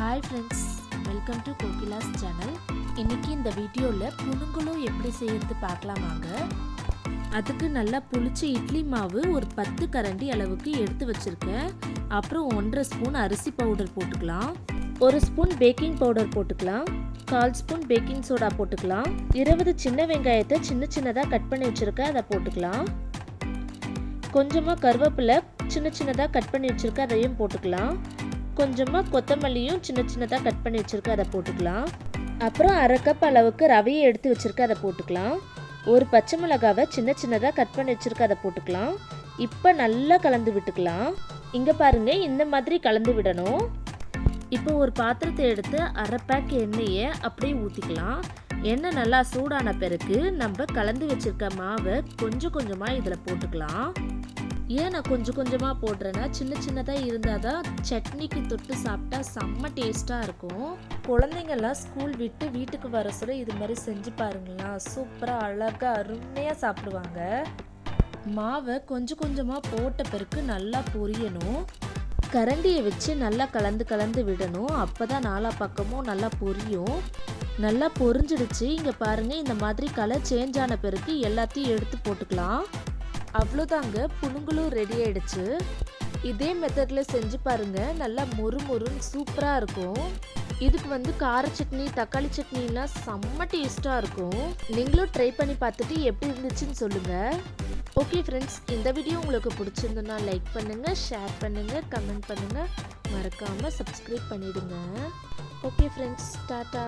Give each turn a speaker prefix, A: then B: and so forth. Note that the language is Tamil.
A: Hi friends welcome to Kokila's channel இன்றைக்கி இந்த வீடியோவில் புணுங்குலும் எப்படி செய்யறது பார்க்கலாமாங்க அதுக்கு நல்லா புளிச்ச இட்லி மாவு ஒரு பத்து கரண்டி அளவுக்கு எடுத்து வச்சுருக்கேன். அப்புறம் ஒன்றரை ஸ்பூன் அரிசி பவுடர் போட்டுக்கலாம். ஒரு ஸ்பூன் பேக்கிங் பவுடர் போட்டுக்கலாம். கால் ஸ்பூன் பேக்கிங் சோடா போட்டுக்கலாம். இருபது சின்ன வெங்காயத்தை சின்ன சின்னதாக கட் பண்ணி வச்சுருக்கேன் அதை போட்டுக்கலாம். கொஞ்சமாக கருவேப்பிலை சின்ன சின்னதாக கட் பண்ணி வச்சுருக்கேன் அதையும் போட்டுக்கலாம். கொஞ்சமாக கொத்தமல்லியும் சின்ன சின்னதாக கட் பண்ணி வச்சுருக்கேன் அதை போட்டுக்கலாம். அப்புறம் அரை கப் அளவுக்கு ரவையை எடுத்து வச்சுருக்கேன் அதை போட்டுக்கலாம். ஒரு பச்சை மிளகாவை சின்ன சின்னதாக கட் பண்ணி வச்சுருக்கேன் அதை போட்டுக்கலாம். இப்போ நல்லா கலந்து விட்டுக்கலாம். இங்கே பாருங்கள் இந்த மாதிரி கலந்து விடணும். இப்போ ஒரு பாத்திரத்தை எடுத்து அரை பேக் எண்ணெயை அப்படியே ஊற்றிக்கலாம் எண்ணெய் நல்லா சூடான பிறகு நம்ம கலந்து வச்சுருக்க மாவை கொஞ்சம் கொஞ்சமாக இதில் போட்டுக்கலாம். ஏன் நான் கொஞ்சம் கொஞ்சமாக போடுறேன்னா சின்ன சின்னதாக இருந்தால் தான் சட்னிக்கு தொட்டு சாப்பிட்டா செம்ம டேஸ்ட்டாக இருக்கும். குழந்தைங்கள்லாம் ஸ்கூல் விட்டு வீட்டுக்கு வர சொல்ல இது மாதிரி செஞ்சு பாருங்களா. சூப்பராக அழகாக அருமையாக சாப்பிடுவாங்க. மாவை கொஞ்சம் கொஞ்சமாக போட்ட பிறகு நல்லா பொரியணும். கரண்டியை வச்சு நல்லா கலந்து கலந்து விடணும். அப்போ தான் நாலா பக்கமும் நல்லா பொரியும். நல்லா பொரிஞ்சிடுச்சு. இங்கே பாருங்கள் இந்த மாதிரி கலர் சேஞ்ச் ஆன பிறகு எல்லாத்தையும் எடுத்து போட்டுக்கலாம். அவ்வளோதாங்க புணுங்களும் ரெடி ஆயிடுச்சு. இதே மெத்தடில் செஞ்சு பாருங்கள் நல்லா மொறு மொறுன்னு சூப்பராக இருக்கும். இதுக்கு வந்து கார சட்னி தக்காளி சட்னிலாம் செம்ம டேஸ்ட்டாக இருக்கும். நீங்களும் ட்ரை பண்ணி பார்த்துட்டு எப்படி இருந்துச்சுன்னு சொல்லுங்கள் ஓகே ஃப்ரெண்ட்ஸ் இந்த வீடியோ உங்களுக்கு பிடிச்சிருந்ததுன்னா லைக் பண்ணுங்கள் ஷேர் பண்ணுங்கள் கமெண்ட் பண்ணுங்கள் மறக்காமல் சப்ஸ்கிரைப் பண்ணிவிடுங்க ஓகே ஃப்ரெண்ட்ஸ் டாட்டா